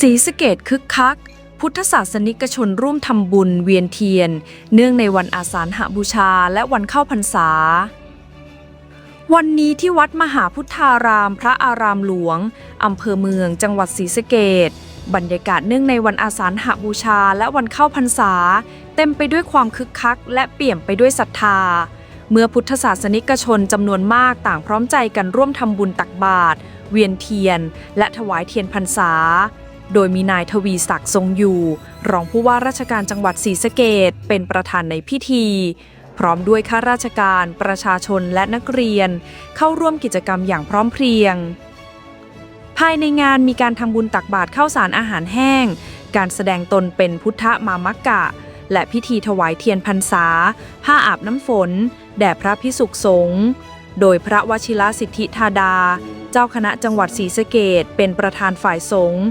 ศรีสะเกดคึกคัก พุทธศาสนิกชนร่วมทำบุญเวียนเทียน เนื่องในวันอาสาฬหบูชาและวันเข้าพรรษา วันนี้ที่วัดมหาพุทธารามพระอารามหลวงอำเภอเมืองจังหวัดศรีสะเกดบรรยากาศเนื่องในวันอาสาฬหบูชาและวันเข้าพรรษา เต็มไปด้วยความคึกคัก และเปี่ยมไปด้วยศรัทธา เมื่อพุทธศาสนิกชนจำนวนมากต่างพร้อมใจกันร่วมทำบุญตักบาตรเวียนเทียน และถวายเทียนพรรษา โดยมีนายทวีศักดิ์ทรงอยู่ รองผู้ว่าราชการจังหวัดศรีสะเกดเป็นประธานในพิธี พร้อมด้วยข้าราชการ ประชาชนและนักเรียน เข้าร่วมกิจกรรมอย่างพร้อมเพรียง ภายในงานมีการทำบุญตักบาตรข้าวสารอาหารแห้ง การแสดงตนเป็นพุทธมามกะ และพิธีถวายเทียนพรรษา ผ้าอาบน้ำฝน แด่พระพิสุขสงฆ์โดยพระวชิรสิทธิธาดา จ้าคณะจังหวัดศรีสะเกดเป็นประธานฝ่ายสงฆ์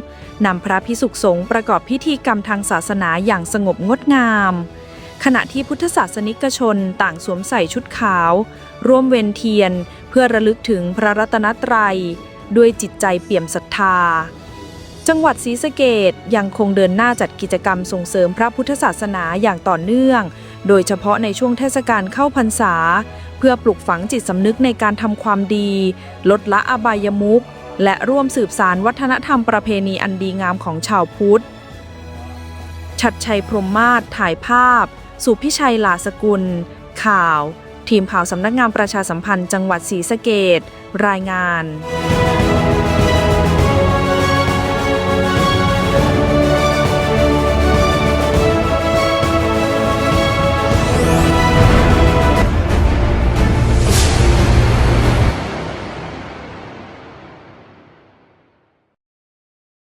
นำพระพิสุขสงฆ์ประกอบพิธีกรรมทางศาสนาอย่างสงบงดงาม ขณะที่พุทธศาสนิกชนต่างสวมใส่ชุดขาว ร่วมเวียนเทียน เพื่อระลึกถึงพระรัตนตรัย ด้วยจิตใจเปี่ยมศรัทธา จังหวัดศรีสะเกดยังคงเดินหน้าจัดกิจกรรมส่งเสริมพระพุทธศาสนาอย่างต่อเนื่อง โดยเฉพาะในช่วงเทศกาลเข้าพรรษา เพื่อปลุกฝังจิตสำนึกในการทำความดี ลดละอบายมุขและร่วมสืบสารวัฒนธรรมประเพณีอันดีงามของชาวพุทธ ชัดชัยพรมมาศถ่ายภาพ สุพิชัยหลาสกุล ข่าว ทีมข่าวสำนักงานประชาสัมพันธ์จังหวัดศรีสะเกดรายงาน